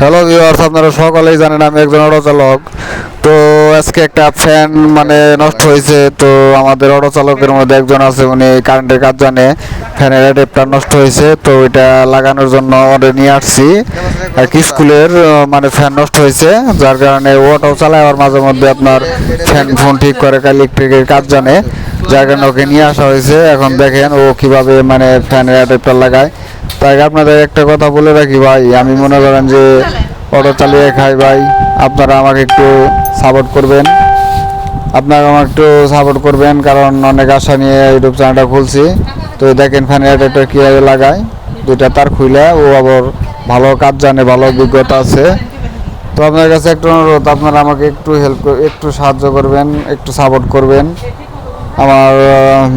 Hello viewers আপনারা সকলেই জানেন আমি একজন অটো চালক তো আজকে একটা ফ্যান মানে নষ্ট হয়েছে, তো আমাদের অটো চালকের মধ্যে একজন আছে, উনি কারেন্টের কাজ জানে ফ্যানের অ্যাডাপ্টার নষ্ট হয়েছে, তো এটা লাগানোর জন্য ওদের নিয়ে আসছি। এক স্কুলের মানে ফ্যান নষ্ট হয়েছে, যার কারণে অটো চালায়, আবার মাঝে মধ্যে আপনার ফ্যান ফোন ঠিক করে ইলেকট্রিকের কাজ জানে, যার কারণে ওকে নিয়ে আসা হয়েছে। এখন দেখেন ও কীভাবে মানে ফ্যানের অ্যাডাপ্টার লাগায়। তাই আপনাদের একটা কথা বলে রাখি ভাই, আমি মনে করেন যে অটো চালিয়ে খাই ভাই, আপনারা আমাকে একটু সাপোর্ট করবেন। আপনারা আমাকে একটু সাপোর্ট করবেন, কারণ অনেক আশা নিয়ে ইউটিউব চ্যানেলটা খুলছি। তো দেখেন ফ্যানের অ্যাডাপ্টার কীভাবে লাগায়, দুইটা তার খুলে ও আবার ভালো কাজ জানে, ভালো অভিজ্ঞতা আছে। তো আপনার কাছে একটু অনুরোধ, আপনারা আমাকে একটু হেল্প একটু সাহায্য করবেন, একটু সাপোর্ট করবেন। আমার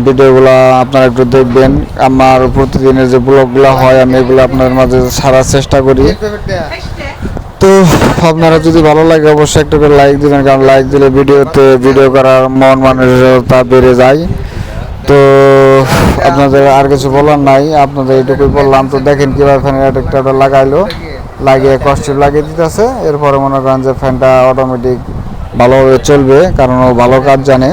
ভিডিওগুলো আপনারা একটু দেখবেন। আমার প্রতিদিনের যে ব্লগগুলো হয়, আমি এগুলো আপনাদের মাঝে সারার চেষ্টা করি। তো, আপনারা যদি ভালো লাগে, অবশ্যই একটা করে লাইক দিবেন, কারণ লাইক দিলে ভিডিওতে ভিডিও করার মন মানসিকতা বেড়ে যায়। তো, আপনাদের আর কিছু বলার নাই। আপনাদের এইটুকুই বললাম। তো দেখেন কীভাবে ফ্যানের একটা লাগাইলো। লাগিয়ে কষ্ট লাগিয়ে দিতেছে। এরপরে মনে করেন যে ফ্যানটা অটোমেটিক ভালোভাবে চলবে, কারণ ও ভালো কাজ জানে।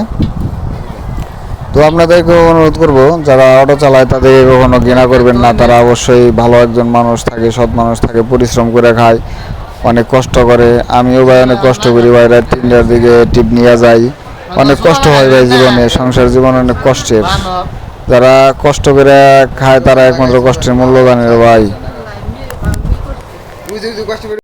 তো আপনাদেরকে অনুরোধ করব, যারা অটো চালায় তাদেরকে কখনো ঘৃণা করবেন না। তারা অবশ্যই ভালো একজন মানুষ থাকে, সৎ মানুষ থাকে, পরিশ্রম করে খায়, অনেক কষ্ট করে। আমিও ভাই অনেক কষ্ট করি ভাই, রাত তিনটার দিকে টিপ নিয়ে যাই। অনেক কষ্ট হয় ভাই জীবনে, সংসার জীবন অনেক কষ্টের। যারা কষ্ট করে খায় তারা একমাত্র কষ্টের মূল্য জানে ভাই।